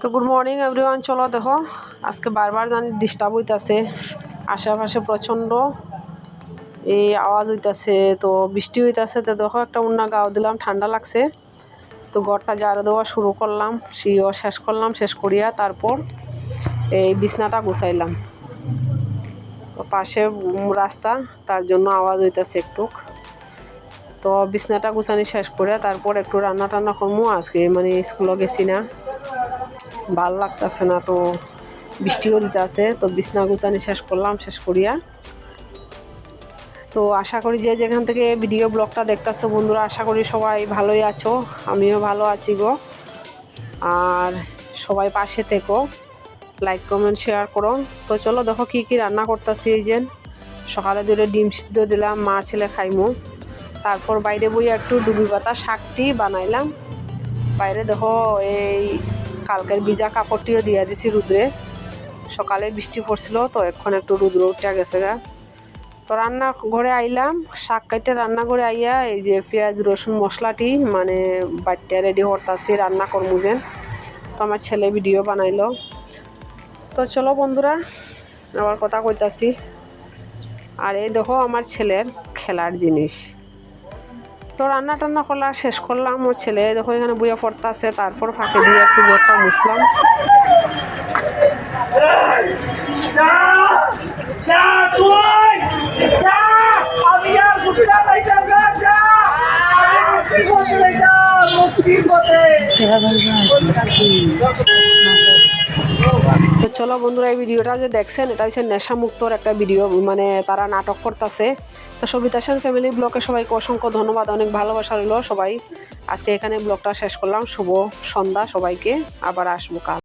তো good morning everyone চলো দেখো, আজকে বারবার জানি ডিস্টার্ব হইতাছে। আশেপাশে প্রচণ্ড এই আওয়াজ হইতাছে, তো বৃষ্টি হইতাছে। তো দেখো, একটা উন্না গাও দিলাম, ঠান্ডা লাগছে। তো ঘরটা ঝাড়ু দেওয়া শুরু করলাম সিও শেষ করলাম, শেষ করিয়া তারপর এই বিছনাটা গুছাইলাম। পাশে রাস্তা, তার জন্য আওয়াজ হইতাছে একটু তো বিছনাটা গুছানি শেষ করে তারপর একটু রান্না টান্না করব আজকে মানে স্কুলে গেছি না। ভালো লাগতেছে না তো, বৃষ্টিও দিতে আছে তো বিছনা গুছানি শেষ করলাম, শেষ করিয়া। তো আশা করি যে যেখান থেকে ভিডিও ব্লগটা দেখতেছো বন্ধুরা, আশা করি সবাই ভালোই আছো, আমিও ভালো আছি গো। আর সবাই পাশে থেকো, লাইক, কমেন্ট, শেয়ার করো। তো চলো দেখো কি কি রান্না করতেছি এই যে। সকালে দুটো ডিম সিদ্ধ দিলাম, মা ছেলে খাইমু। তারপর বাইরে বই একটু ডুবি পাতা শাকটি বানাইলাম। বাইরে দেখো, এই কালকের ভিজা কাপড়টিও দিয়ে দিছি রুদ্রে। সকালে বৃষ্টি পড়ছিল তো, এখন একটু রুদ্র উঠে গেছে গা। তো রান্না ঘরে আইলাম, শাক কাটতে রান্না করে আইয়া এই যে পেঁয়াজ, রসুন, মশলাটি মানে বাট্টা রেডি করতেছি, রান্না করব যে তো আমার ছেলে ভিডিও বানাইলো। তো চলো বন্ধুরা, আবার কথা কইতাছি। আর এই দেখো আমার ছেলের খেলার জিনিস। তো রান্না টান্না করলাম শেষ করলাম। ওর ছেলে দেখো এখানে বইয়া পড়তে আছে তারপর ফাঁকে দিয়ে একটু মুক্তি করতে তো চলো বন্ধুরা, এই ভিডিওটা যে দেখছেন, এটা হচ্ছে নেশামুক্তর একটা ভিডিও মানে তারা নাটক করতেছে। তো সবিতা সেন ফ্যামিলি ব্লকে সবাইকে অসংখ্য ধন্যবাদ, অনেক ভালোবাসা রইল সবাই। আজকে এখানে ব্লগটা শেষ করলাম, শুভ সন্ধ্যা সবাইকে, আবার আসব কাল।